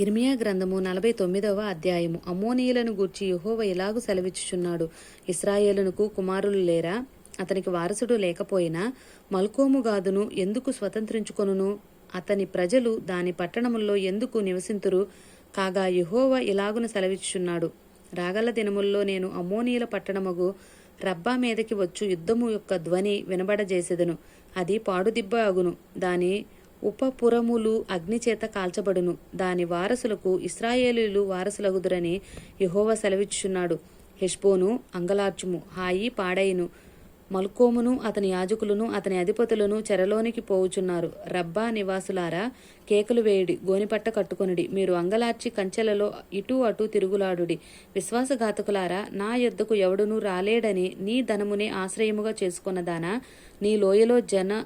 ఇర్మియా గ్రంథము నలభై తొమ్మిదవ అధ్యాయము. అమోనీయులను గూర్చి యహోవ ఇలాగు సెలవిచ్చుచున్నాడు? ఇస్రాయేలునకు కుమారులు లేరా? అతనికి వారసుడు లేకపోయినా మల్కోము గాదును ఎందుకు స్వతంత్రించుకొనును? అతని ప్రజలు దాని పట్టణముల్లో ఎందుకు నివసింతురు? కాగా యహోవ ఇలాగున సెలవిచ్చుచున్నాడు? రాగల దినముల్లో నేను అమోనీయుల పట్టణముగు రబ్బా మీదకి వచ్చు యుద్ధము యొక్క ధ్వని వినబడజేసెదను. అది పాడుదిబ్బ అగును. దాని ఉపపురములు అగ్నిచేత కాల్చబడును. దాని వారసులకు ఇస్రాయేలీలు వారసులగుదురని యహోవ సెలవిచ్చుచున్నాడు. హెష్బోను అంగలార్చుము. హాయి పాడైను. మల్కోమును అతని యాజకులను అతని అధిపతులను చెరలోనికి పోవుచున్నారు. రబ్బా నివాసులారా కేకలు వేయుడి గోనిపట్ట కట్టుకొనుడి. మీరు అంగలార్చి కంచెలలో ఇటు అటు తిరుగులాడుడి. విశ్వాసఘాతకులారా నా యొద్దకు ఎవడునూ రాలేడని నీ ధనమునే ఆశ్రయముగా చేసుకున్నదానా నీ లోయలో జన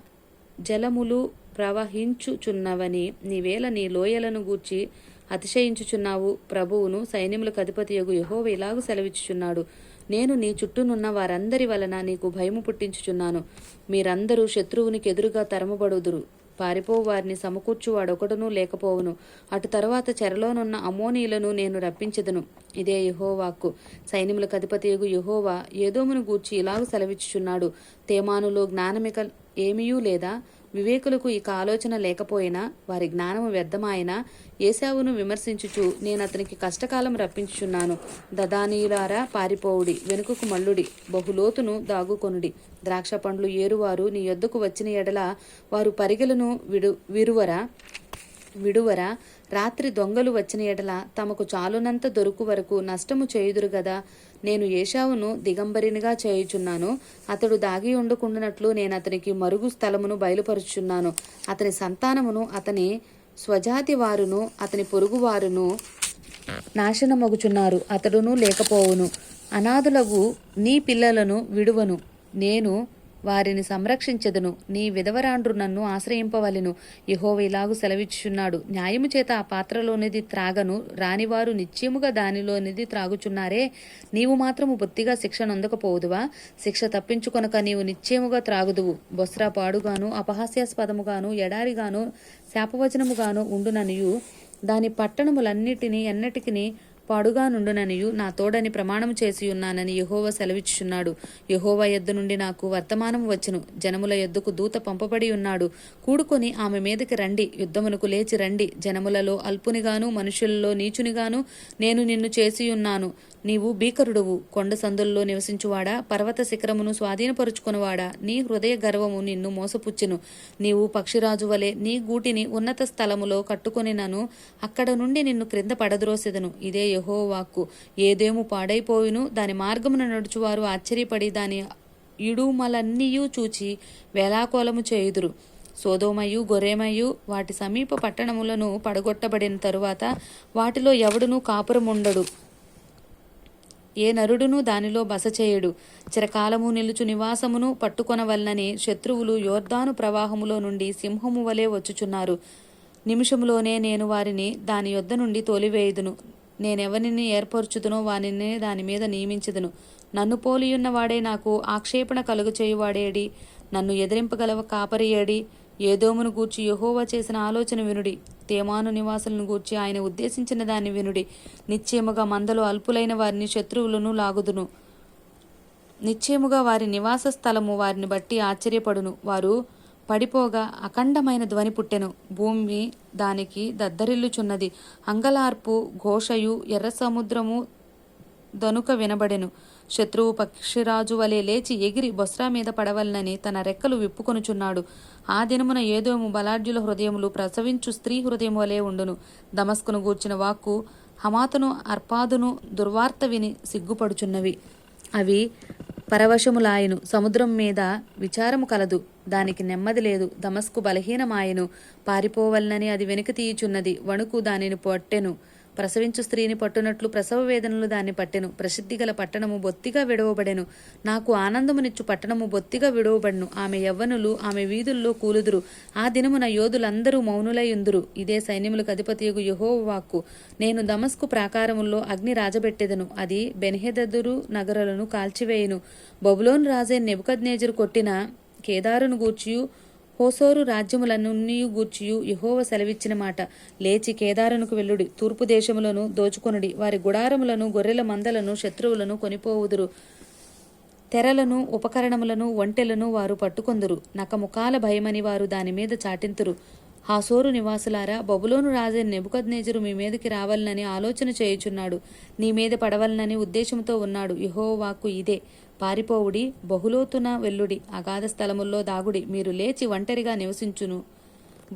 జలములు ప్రవహించుచున్నవని నీవేళ నీ లోయలను గూర్చి అతిశయించుచున్నావు. ప్రభువును సైన్యములకు అధిపతియగు యెహోవ ఇలాగు సెలవిచ్చుచున్నాడు. నేను నీ చుట్టూనున్న వారందరి వలన నీకు భయము పుట్టించుచున్నాను. మీరందరూ శత్రువునికి ఎదురుగా తరమబడుదురు. పారిపో వారిని సమకూర్చువాడొకడునూ లేకపోవును. అటు తరువాత చెరలోనున్న అమోనీలను నేను రప్పించదును. ఇదే యెహోవాకు. సైన్యములకు అధిపతియగు యహోవా ఏదోమును గూర్చి ఇలాగు సెలవిచ్చుచున్నాడు. తేమానులో జ్ఞానమిక ఏమీయూ లేదా? వివేకులకు ఇక ఆలోచన లేకపోయినా వారి జ్ఞానము వ్యర్థమాయినా ఏశావును విమర్శించుచు నేను అతనికి కష్టకాలం రప్పించుచున్నాను. దదానీయులారా పారిపోవుడి వెనుకకు మల్లుడి బహులోతును దాగుకొనుడి. ద్రాక్ష పండ్లు ఏరువారు నీ యొద్దకు వచ్చిన ఎడల వారు పరిగెలను విడు విరువరా? విడువరా? రాత్రి దొంగలు వచ్చిన ఎడల తమకు చాలునంత దొరుకు వరకు నష్టము చేయుదురు గదా? నేను ఏషావును దిగంబరినిగా చేయుచున్నాను. అతడు దాగి ఉండకుండానట్లు నేను అతనికి మరుగు స్థలమును బయలుపరుచున్నాను అతని సంతానమును అతని స్వజాతి వారును అతని పొరుగువారును నాశనమగుచున్నారు. అతడును లేకపోవును. అనాథులగు నీ పిల్లలను విడువను. నేను వారిని సంరక్షించదును. నీ విధవరాండ్రు నన్ను ఆశ్రయింపవలెను. యెహోవా ఇలాగు సెలవిచ్చుచున్నాడు. న్యాయము చేత ఆ పాత్రలోనిది త్రాగను. రానివారు నిత్యముగా దానిలోనిది త్రాగుచున్నారే. నీవు మాత్రము బొత్తిగా శిక్ష నొందకపోదువా శిక్ష తప్పించుకొనక నీవు నిశ్చయముగా త్రాగుదువు. బొస్రా పాడుగాను అపహాస్యాస్పదముగాను ఎడారిగాను శాపవచనముగాను ఉండుననియు. దాని పట్టణములన్నిటినీ ఎన్నటికిని పాడుగా నుండుననియు నా తోడని ప్రమాణం చేసి ఉన్నానని యెహోవా సెలవిచ్చుచున్నాడు. యహోవ యొద్ద నుండి నాకు వర్తమానం వచ్చును. జనముల యొద్దకు దూత పంపబడి ఉన్నాడు కూడుకొని ఆమె మీదకి రండి. యుద్ధమునకు లేచి రండి. జనములలో అల్పునిగాను మనుషులలో నీచునిగాను నేను నిన్ను చేసి ఉన్నాను నీవు భీకరుడువు. కొండ సందుల్లో నివసించువాడా? పర్వత శిఖరమును స్వాధీనపరుచుకునివాడా? నీ హృదయ గర్వము నిన్ను మోసపుచ్చును. నీవు పక్షిరాజు వలె నీ గూటిని ఉన్నత స్థలములో కట్టుకొనినను. అక్కడ నుండి నిన్ను క్రింద పడద్రోసెదను. ఇదే యహోవాకు వాక్కు ఏదేము పాడైపోయిను దాని మార్గమున నడుచువారు ఆశ్చర్యపడి దాని ఇడుమలన్నీయూ చూచి వేలాకోలము చేయుదురు. సోదోమయు గొరేమయు వాటి సమీప పట్టణములను పడగొట్టబడిన తరువాత వాటిలో ఎవడునూ కాపురముండడు. ఏ నరుడును దానిలో బస చేయడు. చిరకాలము నిలుచు నివాసమును పట్టుకొనవలనని శత్రువులు యోర్దాను ప్రవాహములో నుండి సింహము వలె వచ్చుచున్నారు. నిమిషములోనే నేను వారిని దాని యొద్ద నుండి తోలివేయుదును. నేనెవరిని ఏర్పరచుదునో వానిని దాని మీద నియమించుదును. నన్ను పోలియున్న వాడే నాకు ఆక్షేపణ కలుగు చేయువాడేడి నన్ను ఎదిరింపగలవ కాపరియేడి. ఏదోమును గూర్చి యహోవా చేసిన ఆలోచన వినుడి. తేమాను నివాసులను గూర్చి ఆయన ఉద్దేశించిన దాన్ని వినుడి. నిశ్చయముగా మందలో అల్పులైన వారిని శత్రువులను లాగుదును. నిశ్చయముగా వారి నివాస స్థలము వారిని బట్టి ఆశ్చర్యపడును. వారు పడిపోగా అఖండమైన ధ్వని పుట్టెను. భూమి దానికి దద్దరిల్లుచున్నది. అంగలార్పు ఘోషయు ఎర్ర సముద్రము దనుక వినబడెను. శత్రువు పక్షిరాజు వలె లేచి ఎగిరి బొస్రా మీద పడవలనని తన రెక్కలు విప్పుకొనుచున్నాడు. ఆ దినమున ఏదోము బలాఢ్యుల హృదయములు ప్రసవించు స్త్రీ హృదయం వలె ఉండును. దమస్కును గూర్చిన వాక్కు హమాతును అర్పాదును దుర్వార్త విని సిగ్గుపడుచున్నవి. అవి పరవశములాయను. సముద్రం మీద విచారము కలదు. దానికి నెమ్మది లేదు. దమస్కు బలహీనమాయను. పారిపోవలనని అది వెనుక తీయుచున్నది. వణుకు దానిని పొట్టెను. ప్రసవించు స్త్రీని పట్టునట్లు ప్రసవ వేదనలు దాన్ని పట్టెను. ప్రసిద్ధి గల పట్టణము బొత్తిగా విడవబడెను. నాకు ఆనందమునిచ్చు పట్టణము బొత్తిగా విడవబడెను. ఆమె యవ్వనులు ఆమె వీధుల్లో కూలుదురు. ఆ దినమున యోధులందరూ మౌనులయుందురు. ఇదే సైన్యములకు అధిపతియగు యహోవాక్కు నేను దమస్కు ప్రాకారముల్లో అగ్ని రాజబెట్టెదను. అది బెన్హెదదురు నగరలను కాల్చివేయును. బబులోన్ రాజే నెబుకద్నేజరు కొట్టిన కేదారును గూర్చియు హోసోరు రాజ్యములన్నీ గూర్చియు యహోవ సెలవిచ్చిన మాట. లేచి కేదారునకు వెళ్ళుడి. తూర్పు దేశములను దోచుకొనుడి. వారి గుడారములను గొర్రెల మందలను శత్రువులను కొనిపోవుదురు. తెరలను ఉపకరణములను ఒంటెలను వారు పట్టుకొందురు. నకముఖాల భయమని వారు దాని మీద చాటింతురు. హాసోరు నివాసులారా బబులోను రాజైన నెబుకద్నేజరు మీ మీదకి రావాలనని ఆలోచన చేయుచున్నాడు. నీ మీద పడవలనని ఉద్దేశంతో ఉన్నాడు. యెహోవాకు ఇదే. పారిపోవుడి బహులోతున వెల్లుడి అగాధ స్థలముల్లో దాగుడి మీరు లేచి ఒంటరిగా నివసించును.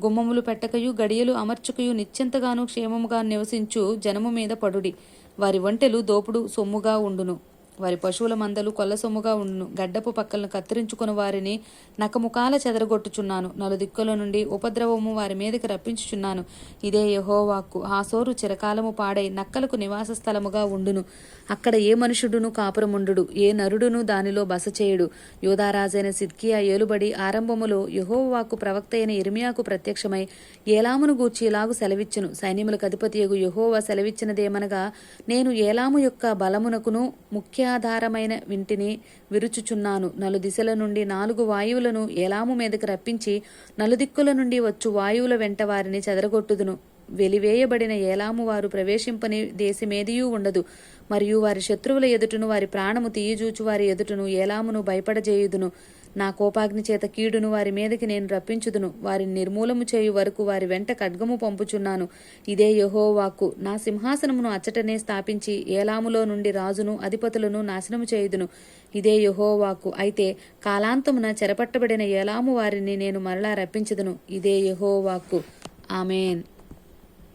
గుమ్మములు పెట్టకయు గడియలు అమర్చుకయు నిశ్చింతగాను క్షేమముగా నివసించు జనము మీద పడుడి. వారి ఒంటెలు దోపుడు సొమ్ముగా ఉండును. వారి పశువుల మందలు కొల్ల సొమ్ముగా ఉండును. గడ్డపు పక్కలను కత్తిరించుకుని వారిని నకముఖాల చెదరగొట్టుచున్నాను. నలుదిక్కుల నుండి ఉపద్రవము వారి మీదకి రప్పించుచున్నాను. ఇదే యహోవాక్కు హాసోరు చిరకాలము పాడై నక్కలకు నివాస స్థలముగా ఉండును. అక్కడ ఏ మనుషుడును కాపురముండు ఏ నరుడును దానిలో బస చేయుడు. యోధారాజైన సిద్కియా ఏలుబడి ఆరంభములో యహోవాకు ప్రవక్త అయిన ఇర్మియాకు ప్రత్యక్షమై ఏలామును గూర్చి ఇలాగు సెలవిచ్చును. సైన్యములకు అధిపతియగు యహోవా సెలవిచ్చినదేమనగా నేను ఏలాము యొక్క బలమునకును ముఖ్య ముఖ్యాధారమైన వింటిని విరుచుచున్నాను. నలు దిశల నుండి నాలుగు వాయువులను ఏలాము మీదకి రప్పించి నలుదిక్కుల నుండి వచ్చు వాయువుల వెంట వారిని చెదరగొట్టుదును. వెలివేయబడిన ఏలాము వారు ప్రవేశింపని దేశమేదియూ ఉండదు. మరియు వారి శత్రువుల ఎదుటను వారి ప్రాణము తీయజూచు వారి ఎదుటను ఏలామును భయపడజేయుదును. నా కోపాగ్ని చేత కీడును వారి మీదకి నేను రప్పించుదును. వారిని నిర్మూలము చేయు వరకు వారి వెంట ఖడ్గము పంపుచున్నాను. ఇదే యహోవాకు నా సింహాసనమును అచ్చటనే స్థాపించి ఏలాములో నుండి రాజును అధిపతులను నాశనము చేయుదును. ఇదే యహోవాకు. అయితే కాలాంతమున చెరపట్టబడిన ఏలాము వారిని నేను మరలా రప్పించదును. ఇదే యహోవాకు. ఆమెన్.